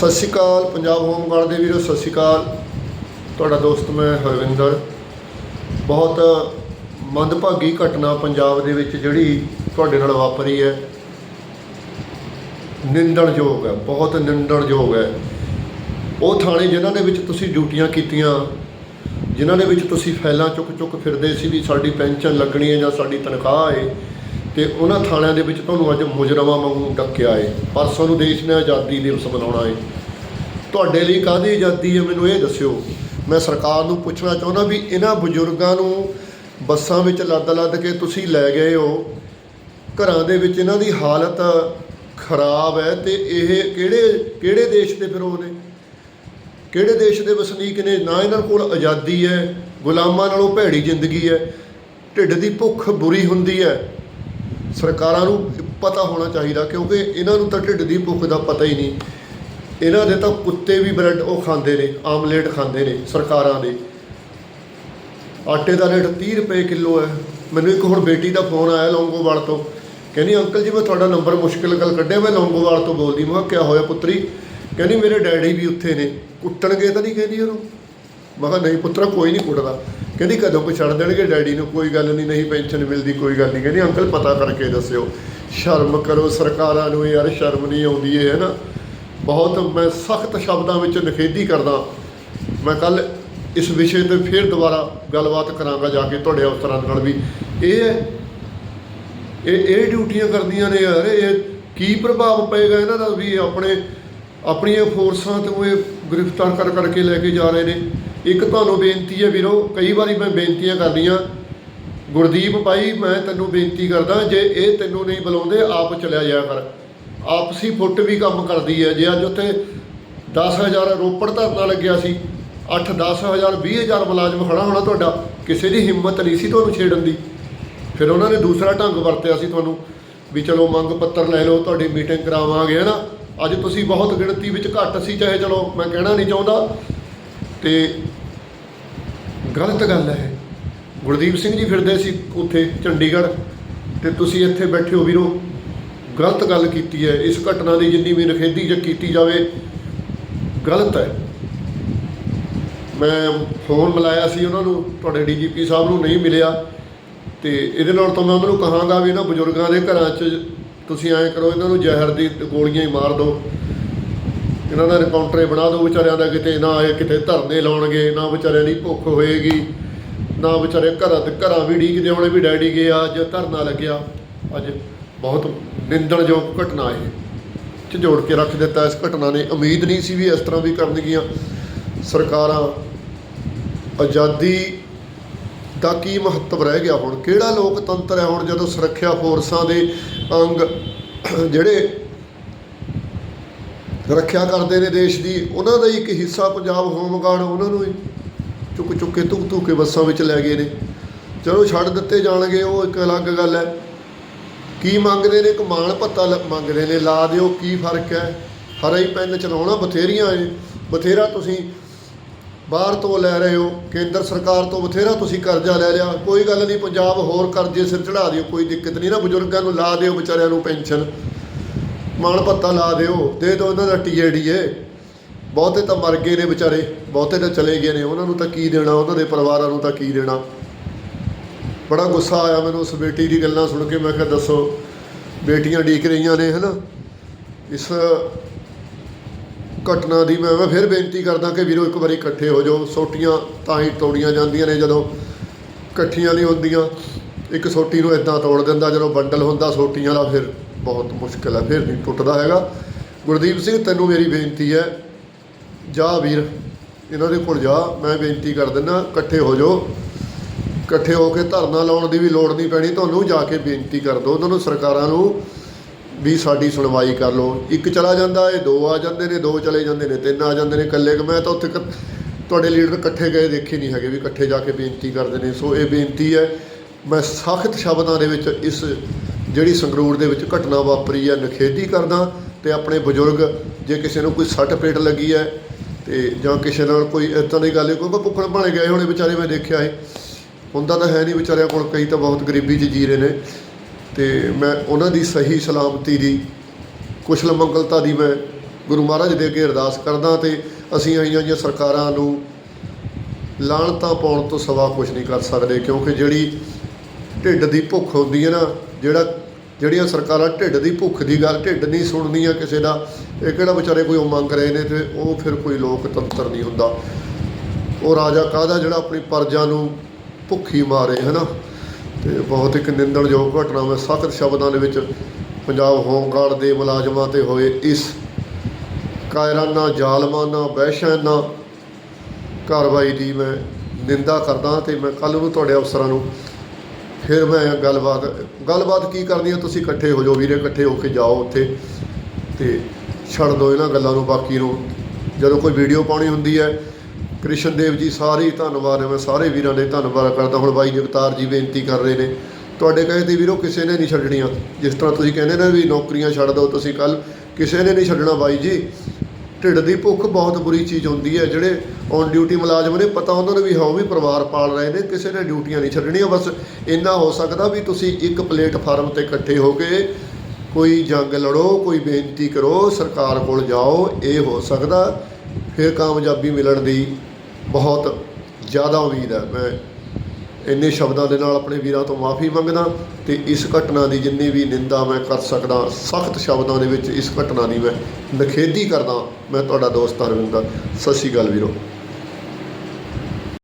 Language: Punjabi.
ਸਤਿ ਸ਼੍ਰੀ ਅਕਾਲ, ਪੰਜਾਬ ਹੋਮਗਾਰਡ ਦੇ ਵੀਰੋ, ਸਤਿ ਸ਼੍ਰੀ ਅਕਾਲ। ਤੁਹਾਡਾ ਦੋਸਤ ਮੈਂ ਹਰਵਿੰਦਰ। ਬਹੁਤ ਮੰਦਭਾਗੀ ਘਟਨਾ ਪੰਜਾਬ ਦੇ ਵਿੱਚ ਜਿਹੜੀ ਤੁਹਾਡੇ ਨਾਲ ਵਾਪਰੀ ਹੈ। ਨਿੰਦਣਯੋਗ ਹੈ, ਬਹੁਤ ਨਿੰਦਣਯੋਗ ਹੈ। ਉਹ ਥਾਣੇ ਜਿਨ੍ਹਾਂ ਦੇ ਵਿੱਚ ਤੁਸੀਂ ਡਿਊਟੀਆਂ ਕੀਤੀਆਂ, ਜਿਨ੍ਹਾਂ ਦੇ ਵਿੱਚ ਤੁਸੀਂ ਫਾਈਲਾਂ ਚੁੱਕ ਚੁੱਕ ਫਿਰਦੇ ਸੀ ਵੀ ਸਾਡੀ ਪੈਨਸ਼ਨ ਲੱਗਣੀ ਹੈ ਜਾਂ ਸਾਡੀ ਤਨਖਾਹ ਹੈ ਤੇ ਉਹਨਾਂ ਥਾਣਿਆਂ ਦੇ ਵਿੱਚ ਤੁਹਾਨੂੰ ਅੱਜ ਮੁਜਰਮਾਂ ਵਾਂਗੂ ਡੱਕਿਆ ਹੈ ਪਰਸੋਂ ਨੂੰ ਦੇਸ਼ ਨੇ ਆਜ਼ਾਦੀ ਦਿਵਸ ਮਨਾਉਣਾ ਏ। ਤੁਹਾਡੇ ਲਈ ਕਾਹਦੀ ਆਜ਼ਾਦੀ ਹੈ ਮੈਨੂੰ ਇਹ ਦੱਸਿਓ। ਮੈਂ ਸਰਕਾਰ ਨੂੰ ਪੁੱਛਣਾ ਚਾਹੁੰਦਾ ਵੀ ਇਹਨਾਂ ਬਜ਼ੁਰਗਾਂ ਨੂੰ ਬੱਸਾਂ ਵਿੱਚ ਲੱਦ-ਲੱਦ ਕੇ ਤੁਸੀਂ ਲੈ ਗਏ ਹੋ। ਘਰਾਂ ਦੇ ਵਿੱਚ ਇਹਨਾਂ ਦੀ ਹਾਲਤ ਖਰਾਬ ਹੈ ਤੇ ਇਹ ਕਿਹੜੇ ਕਿਹੜੇ ਦੇਸ਼ ਦੇ ਫਿਰ ਉਹ ਨੇ? ਕਿਹੜੇ ਦੇਸ਼ ਦੇ ਵਸਨੀਕ ਨੇ? ਨਾ ਇਹਨਾਂ ਕੋਲ ਆਜ਼ਾਦੀ ਹੈ। ਗੁਲਾਮਾਂ ਨਾਲੋਂ ਭੈੜੀ ਜ਼ਿੰਦਗੀ ਹੈ। ਢਿੱਡ ਦੀ ਭੁੱਖ ਬੁਰੀ ਹੁੰਦੀ ਹੈ। ਸਰਕਾਰਾਂ ਨੂੰ ਪਤਾ ਹੋਣਾ ਚਾਹੀਦਾ ਕਿਉਂਕਿ ਇਹਨਾਂ ਨੂੰ ਤਾਂ ਢਿੱਡ ਦੀ ਭੁੱਖ ਦਾ ਪਤਾ ਹੀ ਨਹੀਂ। ਇਹਨਾਂ ਦੇ ਤਾਂ ਕੁੱਤੇ ਵੀ ਬ੍ਰੈਡ ਉਹ ਖਾਂਦੇ ਨੇ, ਆਮਲੇਟ ਖਾਂਦੇ ਨੇ ਸਰਕਾਰਾਂ ਦੇ। ਆਟੇ ਦਾ ਰੇਟ 30 ਰੁਪਏ ਕਿਲੋ ਹੈ। ਮੈਨੂੰ ਇੱਕ ਹੁਣ ਬੇਟੀ ਦਾ ਫੋਨ ਆਇਆ ਲੌਂਗੋਵਾਲ ਤੋਂ। ਕਹਿੰਦੀ, ਅੰਕਲ ਜੀ, ਮੈਂ ਤੁਹਾਡਾ ਨੰਬਰ ਮੁਸ਼ਕਿਲ ਗੱਲ ਕੱਢਿਆ, ਮੈਂ ਲੌਂਗੋਵਾਲ ਤੋਂ ਬੋਲਦੀ। ਮੈਂ ਕਿਹਾ, ਕਿਆ ਹੋਇਆ ਪੁੱਤਰੀ? ਕਹਿੰਦੀ, ਮੇਰੇ ਡੈਡੀ ਵੀ ਉੱਥੇ ਨੇ। ਕੁੱਟਣਗੇ ਤਾਂ ਨਹੀਂ ਕਹਿੰਦੀ ਉਹਨੂੰ? ਮੈਂ ਕਿਹਾ, ਨਹੀਂ ਪੁੱਤਰਾ, ਕੋਈ ਨਹੀਂ ਕੁੱਟਦਾ। ਕਹਿੰਦੀ ਕਦੋਂ ਕੋ ਛੱਡ ਦੇਣਗੇ ਡੈਡੀ ਨੂੰ? ਕੋਈ ਗੱਲ ਨਹੀਂ ਨਹੀਂ ਪੈਨਸ਼ਨ ਮਿਲਦੀ, ਕੋਈ ਗੱਲ ਨਹੀਂ। ਕਹਿੰਦੀ ਅੰਕਲ ਪਤਾ ਕਰਕੇ ਦੱਸਿਓ। ਸ਼ਰਮ ਕਰੋ ਸਰਕਾਰਾਂ ਨੂੰ ਯਾਰ, ਸ਼ਰਮ ਨਹੀਂ ਆਉਂਦੀ ਇਹ ਹੈ ਨਾ ਬਹੁਤ ਮੈਂ ਸਖਤ ਸ਼ਬਦਾਂ ਵਿੱਚ ਨਿਖੇਧੀ ਕਰਦਾ। ਮੈਂ ਕੱਲ ਇਸ ਵਿਸ਼ੇ ਤੇ ਫਿਰ ਦੁਬਾਰਾ ਗੱਲਬਾਤ ਕਰਾਂਗਾ ਜਾ ਕੇ ਤੁਹਾਡੇ ਅਫਸਰਾਂ ਨਾਲ ਵੀ। ਇਹ ਹੈ, ਇਹ ਇਹ ਡਿਊਟੀਆਂ ਕਰਦੀਆਂ ਨੇ ਯਾਰ, ਇਹ ਕੀ ਪ੍ਰਭਾਵ ਪਏਗਾ ਇਹਨਾਂ ਦਾ ਵੀ ਆਪਣੇ, ਆਪਣੀਆਂ ਫੋਰਸਾਂ ਤੋਂ ਇਹ ਗ੍ਰਿਫਤਾਰ ਕਰ ਕਰਕੇ ਲੈ ਕੇ ਜਾ ਰਹੇ ਨੇ? ਇੱਕ ਤੁਹਾਨੂੰ ਬੇਨਤੀ ਹੈ ਵੀਰੋ, ਕਈ ਵਾਰੀ ਮੈਂ ਬੇਨਤੀਆਂ ਕਰਦੀਆਂ ਗੁਰਦੀਪ ਭਾਈ, ਮੈਂ ਤੈਨੂੰ ਬੇਨਤੀ ਕਰਦਾ, ਜੇ ਇਹ ਤੈਨੂੰ ਨਹੀਂ ਬੁਲਾਉਂਦੇ, ਆਪ ਚਲਿਆ ਜਾਇਆ ਕਰ। ਆਪਸੀ ਫੁੱਟ ਵੀ ਕੰਮ ਕਰਦੀ ਹੈ। ਜੇ ਅੱਜ ਉੱਥੇ 10000 ਰੋਪੜ ਧਰਨਾ ਲੱਗਿਆ ਸੀ 8 10000 20000 ਮੁਲਾਜ਼ਮ ਖੜਾ ਹੋਣਾ ਤੁਹਾਡਾ, ਕਿਸੇ ਦੀ ਹਿੰਮਤ ਨਹੀਂ ਸੀ ਤੁਹਾਨੂੰ ਛੇੜਨ ਦੀ। ਫਿਰ ਉਹਨਾਂ ਨੇ ਦੂਸਰਾ ਢੰਗ ਵਰਤਿਆ ਸੀ ਤੁਹਾਨੂੰ, ਵੀ ਚਲੋ ਮੰਗ ਪੱਤਰ ਲੈ ਲਓ, ਤੁਹਾਡੀ ਮੀਟਿੰਗ ਕਰਾਵਾਂਗੇ ਹੈ ਨਾ ਅੱਜ ਤੁਸੀਂ ਬਹੁਤ ਗਿਣਤੀ ਵਿੱਚ ਘੱਟ ਸੀ, ਚਾਹੇ ਚਲੋ, ਮੈਂ ਕਹਿਣਾ ਨਹੀਂ ਚਾਹੁੰਦਾ ਤੇ ਗਲਤ ਗੱਲ ਹੈ ਗੁਰਦੀਪ ਸਿੰਘ ਜੀ ਫਿਰਦੇ ਸੀ ਉੱਥੇ ਚੰਡੀਗੜ੍ਹ ਤੇ ਤੁਸੀਂ ਇੱਥੇ ਬੈਠੇ ਹੋ ਵੀਰੋ, ਗਲਤ ਗੱਲ ਕੀਤੀ ਹੈ। ਇਸ ਘਟਨਾ ਦੀ ਜਿੰਨੀ ਵੀ ਨਖੇਦੀ ਜੇ ਕੀਤੀ ਜਾਵੇ, ਗਲਤ ਹੈ। ਮੈਂ ਫੋਨ ਮਿਲਾਇਆ ਸੀ ਉਹਨਾਂ ਨੂੰ, ਤੁਹਾਡੇ ਡੀਜੀਪੀ ਸਾਹਿਬ ਨੂੰ ਨਹੀਂ ਮਿਲਿਆ ਤੇ ਇਹਦੇ ਨਾਲ ਤਾਂ ਮੈਂ ਉਹਨਾਂ ਨੂੰ ਕਹਾਂਗਾ ਵੀ ਇਹਨਾਂ ਬਜ਼ੁਰਗਾਂ ਦੇ ਘਰਾਂ 'ਚ ਤੁਸੀਂ ਐਂ ਕਰੋ, ਇਹਨਾਂ ਨੂੰ ਜ਼ਹਿਰ ਦੀ ਗੋਲੀਆਂ ਹੀ ਮਾਰ ਦਿਓ। ਇਹਨਾਂ ਦਾ ਰਿਕਾਊਂਟਰੇ ਬਣਾ ਦਿਓ ਵਿਚਾਰਿਆਂ ਦਾ ਕਿਤੇ ਨਾ ਆਏ ਕਿਤੇ ਧਰਨੇ ਲਾਉਣਗੇ, ਨਾ ਵਿਚਾਰਿਆਂ ਦੀ ਭੁੱਖ ਹੋਏਗੀ, ਨਾ ਵਿਚਾਰੇ ਘਰਾਂ ਤੇ ਘਰਾਂ ਵੀ ਡੀਕਦੇ ਹੋਣੇ ਵੀ ਡੈਡੀ ਗਿਆ ਅੱਜ ਧਰਨਾ ਲੱਗਿਆ। ਅੱਜ ਬਹੁਤ ਨਿੰਦਣਯੋਗ ਘਟਨਾ ਇਹ। ਝੋੜ ਕੇ ਰੱਖ ਦਿੱਤਾ ਇਸ ਘਟਨਾ ਨੇ। ਉਮੀਦ ਨਹੀਂ ਸੀ ਵੀ ਇਸ ਤਰ੍ਹਾਂ ਵੀ ਕਰਨਗੀਆਂ। ਸਰਕਾਰਾਂ ਆਜ਼ਾਦੀ ਦਾ ਕੀ ਮਹੱਤਵ ਰਹਿ ਗਿਆ ਹੁਣ? ਕਿਹੜਾ ਲੋਕਤੰਤਰ ਹੈ ਹੁਣ ਜਦੋਂ ਸੁਰੱਖਿਆ ਫੋਰਸਾਂ ਦੇ ਅੰਗ ਜਿਹੜੇ ਰੱਖਿਆ ਕਰਦੇ ਨੇ ਦੇਸ਼ ਦੀ। ਉਹਨਾਂ ਦਾ ਹੀ ਇੱਕ ਹਿੱਸਾ ਪੰਜਾਬ ਹੋਮਗਾਰਡ ਉਹਨਾਂ ਨੂੰ ਹੀ ਚੁੱਕ ਚੁੱਕ ਕੇ, ਧੁੱਕ ਧੁੱਕ ਕੇ ਬੱਸਾਂ ਵਿੱਚ ਲੈ ਗਏ ਨੇ। ਚਲੋ ਛੱਡ ਦਿੱਤੇ ਜਾਣਗੇ, ਉਹ ਇੱਕ ਅਲੱਗ ਗੱਲ ਹੈ। ਕੀ ਮੰਗਦੇ ਨੇ? ਇੱਕ ਮਾਣ ਭੱਤਾ ਲ- ਮੰਗਦੇ ਨੇ। ਲਾ ਦਿਓ, ਕੀ ਫ਼ਰਕ ਹੈ? ਹਰੇ ਹੀ ਪੈਨ ਚਲਾਉਣਾ ਬਥੇਰੀਆਂ ਏ ਬਥੇਰਾ ਤੁਸੀਂ ਬਾਹਰ ਤੋਂ ਲੈ ਰਹੇ ਹੋ, ਕੇਂਦਰ ਸਰਕਾਰ ਤੋਂ ਬਥੇਰਾ ਤੁਸੀਂ ਕਰਜ਼ਾ ਲੈ ਲਿਆ। ਕੋਈ ਗੱਲ ਨਹੀਂ, ਪੰਜਾਬ ਹੋਰ ਕਰਜ਼ੇ ਸਿਰ ਚੜਾ ਦਿਓ, ਕੋਈ ਦਿੱਕਤ ਨਹੀਂ। ਨਾ ਬਜ਼ੁਰਗਾਂ ਨੂੰ ਲਾ ਦਿਓ ਵਿਚਾਰਿਆਂ ਨੂੰ ਪੈਨਸ਼ਨ। ਮਾਣ ਭੱਤਾ ਲਾ ਦਿਓ, ਦੇ ਦਿਓ ਉਹਨਾਂ ਦਾ ਟੀਏਡੀਏ ਬਹੁਤੇ ਤਾਂ ਮਰ ਗਏ ਨੇ ਵਿਚਾਰੇ, ਬਹੁਤੇ ਤਾਂ ਚਲੇ ਗਏ ਨੇ। ਉਹਨਾਂ ਨੂੰ ਤਾਂ ਕੀ ਦੇਣਾ, ਉਹਨਾਂ ਦੇ ਪਰਿਵਾਰਾਂ ਨੂੰ ਤਾਂ ਕੀ ਦੇਣਾ। ਬੜਾ ਗੁੱਸਾ ਆਇਆ ਮੈਨੂੰ ਉਸ ਬੇਟੀ ਦੀ ਗੱਲਾਂ ਸੁਣ ਕੇ। ਮੈਂ ਕਿਹਾ, ਦੱਸੋ, ਬੇਟੀਆਂ ਢੀਕ ਰਹੀਆਂ ਨੇ, ਹਨਾ? ਇਸ ਘਟਨਾ ਦੀ ਮੈਂ ਮੈਂ ਫਿਰ ਬੇਨਤੀ ਕਰਦਾ ਕਿ ਵੀਰੋ, ਇੱਕ ਵਾਰੀ ਇਕੱਠੇ ਹੋ ਜਾਓ। ਸੋਟੀਆਂ ਤਾਂ ਹੀ ਤੋੜੀਆਂ ਜਾਂਦੀਆਂ ਨੇ, ਜਦੋਂ ਇਕੱਠੀਆਂ ਨਹੀਂ ਹੁੰਦੀਆਂ। ਇੱਕ ਸੋਟੀ ਨੂੰ ਇਦਾਂ ਤੋੜ ਦਿੰਦਾ, ਜਦੋਂ ਬੰਡਲ ਹੁੰਦਾ ਸੋਟੀਆਂ ਦਾ ਫਿਰ ਬਹੁਤ ਮੁਸ਼ਕਲ ਹੈ, ਫਿਰ ਨਹੀਂ ਟੁੱਟਦਾ ਹੈਗਾ। ਗੁਰਦੀਪ ਸਿੰਘ, ਤੈਨੂੰ ਮੇਰੀ ਬੇਨਤੀ ਹੈ, ਜਾ ਵੀਰ, ਇਹਨਾਂ ਦੇ ਕੋਲ ਜਾ, ਮੈਂ ਬੇਨਤੀ ਕਰ ਦਿੰਦਾ, ਇਕੱਠੇ ਹੋ ਜਾਓ। ਇਕੱਠੇ ਹੋ ਕੇ ਧਰਨਾ ਲਾਉਣ ਦੀ ਵੀ ਲੋੜ ਨਹੀਂ ਪੈਣੀ, ਤੁਹਾਨੂੰ ਜਾ ਕੇ ਬੇਨਤੀ ਕਰ ਦਿਓ। ਉਹਨਾਂ ਨੂੰ ਸਰਕਾਰਾਂ ਨੂੰ ਵੀ ਸਾਡੀ ਸੁਣਵਾਈ ਕਰ ਲਓ। ਇੱਕ ਚਲਾ ਜਾਂਦਾ, ਇਹ ਦੋ ਆ ਜਾਂਦੇ ਨੇ, ਦੋ ਚਲੇ ਜਾਂਦੇ ਨੇ, ਤਿੰਨ ਆ ਜਾਂਦੇ ਨੇ, ਇਕੱਲੇ ਕੁ। ਮੈਂ ਤਾਂ ਉੱਥੇ ਕ- ਤੁਹਾਡੇ ਲੀਡਰ ਇਕੱਠੇ ਗਏ, ਦੇਖੇ ਨਹੀਂ ਹੈਗੇ ਵੀ ਇਕੱਠੇ ਜਾ ਕੇ ਬੇਨਤੀ ਕਰਦੇ ਨੇ। ਸੋ ਇਹ ਬੇਨਤੀ ਹੈ, ਮੈਂ ਸਖਤ ਸ਼ਬਦਾਂ ਦੇ ਵਿੱਚ ਇਸ ਜਿਹੜੀ ਸੰਗਰੂਰ ਦੇ ਵਿੱਚ ਘਟਨਾ ਵਾਪਰੀ ਹੈ, ਨਿਖੇਧੀ ਕਰਦਾ ਤੇ ਆਪਣੇ ਬਜ਼ੁਰਗ ਜੇ ਕਿਸੇ ਨੂੰ ਕੋਈ ਸੱਟ ਪੇਟ ਲੱਗੀ ਹੈ ਤੇ ਜਾਂ ਕਿਸੇ ਨਾਲ ਕੋਈ ਇੱਦਾਂ ਦੀ ਗੱਲ ਹੈ, ਕਿਉਂਕਿ ਭੁੱਖਣ ਭਾਣੇ ਗਏ ਹੋਣੇ ਵਿਚਾਰੇ, ਮੈਂ ਦੇਖਿਆ ਹੈ ਹੁੰਦਾ ਤਾਂ ਹੈ ਨਹੀਂ ਵਿਚਾਰਿਆਂ ਕੋਲ, ਕਈ ਤਾਂ ਬਹੁਤ ਗਰੀਬੀ 'ਚ ਜੀ ਰਹੇ ਨੇ। ਤੇ ਮੈਂ ਉਹਨਾਂ ਦੀ ਸਹੀ ਸਲਾਮਤੀ ਦੀ ਕੁਸ਼ਲ ਮੰਗਲਤਾ ਦੀ ਮੈਂ ਗੁਰੂ ਮਹਾਰਾਜ ਦੇ ਅੱਗੇ ਅਰਦਾਸ ਕਰਦਾ ਤੇ ਅਸੀਂ ਆਈਆਂ ਜੀਆਂ ਸਰਕਾਰਾਂ ਨੂੰ ਲਾਹਣਤਾਂ ਪਾਉਣ ਤੋਂ ਸਵਾ ਕੁਝ ਨਹੀਂ ਕਰ ਸਕਦੇ, ਕਿਉਂਕਿ ਜਿਹੜੀ ਢਿੱਡ ਦੀ ਭੁੱਖ ਹੁੰਦੀ ਹੈ ਨਾ ਜਿਹੜਾ ਜਿਹੜੀਆਂ ਸਰਕਾਰਾਂ ਢਿੱਡ ਦੀ ਭੁੱਖ ਦੀ ਗੱਲ, ਢਿੱਡ ਨਹੀਂ ਸੁਣਦੀਆਂ ਕਿਸੇ ਦਾ, ਇਹ ਕਿਹੜਾ ਵਿਚਾਰੇ ਕੋਈ ਉਹ ਮੰਗ ਰਹੇ ਨੇ ਤੇ ਉਹ ਫਿਰ ਕੋਈ ਲੋਕਤੰਤਰ ਨਹੀਂ ਹੁੰਦਾ। ਉਹ ਰਾਜਾ ਕਾਹਦਾ ਜਿਹੜਾ ਆਪਣੀ ਪ੍ਰਜਾ ਨੂੰ ਭੁੱਖੀ ਮਾਰੇ, ਹਨਾ? ਤੇ ਬਹੁਤ ਇੱਕ ਨਿੰਦਣਯੋਗ ਘਟਨਾ ਮੈਂ ਸਖਤ ਸ਼ਬਦਾਂ ਦੇ ਵਿੱਚ ਪੰਜਾਬ ਹੋਮਗਾਰਡ ਦੇ ਮੁਲਾਜ਼ਮਾਂ ਤੇ ਹੋਏ ਇਸ ਕਾਇਰਾਨਾ ਜ਼ਾਲਮਾਨਾ ਵਹਿਸ਼ਾਨਾ ਕਾਰਵਾਈ ਦੀ ਮੈਂ ਨਿੰਦਾ ਕਰਦਾ ਤੇ ਮੈਂ ਕੱਲ ਨੂੰ ਤੁਹਾਡੇ ਅਫਸਰਾਂ ਨੂੰ ਫਿਰ ਮੈਂ ਗੱਲਬਾਤ ਗੱਲਬਾਤ ਕੀ ਕਰਨੀ ਹੈ ਤੁਸੀਂ ਇਕੱਠੇ ਹੋ ਜਾਓ ਵੀਰੇ, ਇਕੱਠੇ ਹੋ ਕੇ ਜਾਓ ਉੱਥੇ ਤੇ ਛੱਡ ਦਿਓ ਇਹਨਾਂ ਗੱਲਾਂ ਨੂੰ ਬਾਕੀ ਨੂੰ। ਜਦੋਂ ਕੋਈ ਵੀਡੀਓ ਪਾਉਣੀ ਹੁੰਦੀ ਹੈ, ਕ੍ਰਿਸ਼ਨ ਦੇਵ ਜੀ ਸਾਰੇ ਧੰਨਵਾਦ ਹੈ ਮੈਂ ਸਾਰੇ ਵੀਰਾਂ ਦੇ ਧੰਨਵਾਦ ਕਰਦਾ। ਹੁਣ ਬਾਈ ਜਗਤਾਰ ਜੀ ਬੇਨਤੀ ਕਰ ਰਹੇ ਨੇ, ਤੁਹਾਡੇ ਕਹੇ ਤੇ ਵੀਰੋ ਕਿਸੇ ਨੇ ਨਹੀਂ ਛੱਡਣੀਆਂ। ਜਿਸ ਤਰ੍ਹਾਂ ਤੁਸੀਂ ਕਹਿੰਦੇ ਨੇ ਵੀ ਨੌਕਰੀਆਂ ਛੱਡ ਦਿਓ, ਤੁਸੀਂ ਕੱਲ ਕਿਸੇ ਨੇ ਨਹੀਂ ਛੱਡਣਾ ਬਾਈ ਜੀ। ਢਿੱਡ ਦੀ ਭੁੱਖ ਬਹੁਤ ਬੁਰੀ ਚੀਜ਼ ਹੁੰਦੀ ਹੈ। ਜਿਹੜੇ ਔਨ ਡਿਊਟੀ ਮੁਲਾਜ਼ਮ ਨੇ, ਪਤਾ ਉਹਨਾਂ ਨੂੰ ਵੀ ਹਾਂ ਵੀ ਪਰਿਵਾਰ ਪਾਲ ਰਹੇ ਨੇ, ਕਿਸੇ ਨੇ ਡਿਊਟੀਆਂ ਨਹੀਂ ਛੱਡਣੀਆਂ। ਬਸ ਇੰਨਾ ਹੋ ਸਕਦਾ ਵੀ ਤੁਸੀਂ ਇੱਕ ਪਲੇਟਫਾਰਮ ਤੇ ਇਕੱਠੇ ਹੋ ਕੇ ਕੋਈ ਜੰਗ ਲੜੋ, ਕੋਈ ਬੇਨਤੀ ਕਰੋ, ਸਰਕਾਰ ਕੋਲ ਜਾਓ, ਇਹ ਹੋ ਸਕਦਾ। ਫਿਰ ਕਾਮਯਾਬੀ ਮਿਲਣ ਦੀ ਬਹੁਤ ਜ਼ਿਆਦਾ ਉਮੀਦ ਹੈ। ਮੈਂ ਇੰਨੇ ਸ਼ਬਦਾਂ ਦੇ ਨਾਲ ਆਪਣੇ ਵੀਰਾਂ ਤੋਂ ਮਾਫੀ ਮੰਗਦਾ ਤੇ ਇਸ ਘਟਨਾ ਦੀ ਜਿੰਨੀ ਵੀ ਨਿੰਦਾ ਮੈਂ ਕਰ ਸਕਦਾ, ਸਖਤ ਸ਼ਬਦਾਂ ਦੇ ਵਿੱਚ ਇਸ ਘਟਨਾ ਦੀ ਮੈਂ ਨਖੇਦੀ ਕਰਦਾ। ਮੈਂ ਤੁਹਾਡਾ ਦੋਸਤ ਅਰਵਿੰਦਰ ਸਤਿ ਸ਼੍ਰੀ ਅਕਾਲ ਵੀਰੋ।